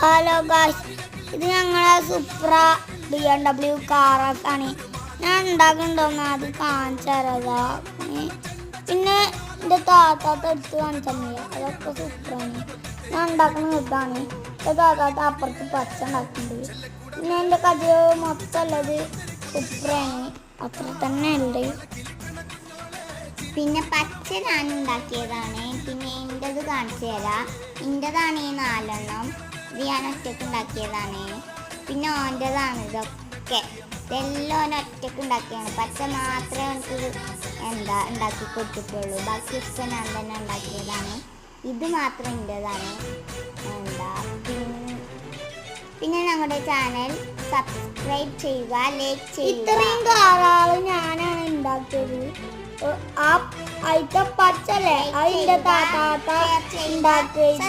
Hello guys ഇത് ഞങ്ങളെ സുപ്ര B M W കാറാണ് ഞാൻ ഉണ്ടാക്കുന്നുണ്ടോന്ന് അത് കാണിച്ചു തരാതാ പിന്നെ എന്റെ താത്താത്ത എടുത്ത് കാണിച്ചില്ല അതൊക്കെ സുപ്രാണ് ഞാൻ ഉണ്ടാക്കുന്ന ഇതാണ്. എന്റെ താത്താത്ത അപ്പുറത്ത് പച്ച ഉണ്ടാക്കുന്നുണ്ട്. പിന്നെ എന്റെ കഥ മൊത്തം ഉള്ളത് സുപ്രയാണ് അത്ര തന്നെ ഉണ്ട്. പിന്നെ പച്ച ഞാൻ ഉണ്ടാക്കിയതാണ്. പിന്നെ എന്റെത് കാണിച്ചു തരാം. എന്റെതാണ് ഈ നാലെണ്ണം. ഇത് ഞാൻ ഒറ്റയ്ക്ക് ഉണ്ടാക്കിയതാണ്. പിന്നെ ഓന്റെതാണ് ഇതൊക്കെ. ഇതെല്ലാം ഓൻ ഒറ്റയ്ക്ക് ഉണ്ടാക്കിയാണ്. പച്ച മാത്രമേ എനിക്ക് എന്താ ഉണ്ടാക്കി കൊടുത്തിട്ടുള്ളൂ. ബാക്കിയൊക്കെ ഞാൻ തന്നെ ഉണ്ടാക്കിയതാണ്. ഇത് മാത്രം എന്റെതാണ് എന്താ പിന്നെ ഞങ്ങളുടെ ചാനൽ സബ്സ്ക്രൈബ് ചെയ്യുക ലൈക്ക് ചെയ്യുക. ഇത്രയും ധാരാളം ഞാനാണ് ഉണ്ടാക്കിയത്. ആ പച്ചല്ലേ അതിന്റെ താത്താത്ത ഉണ്ടാക്കുക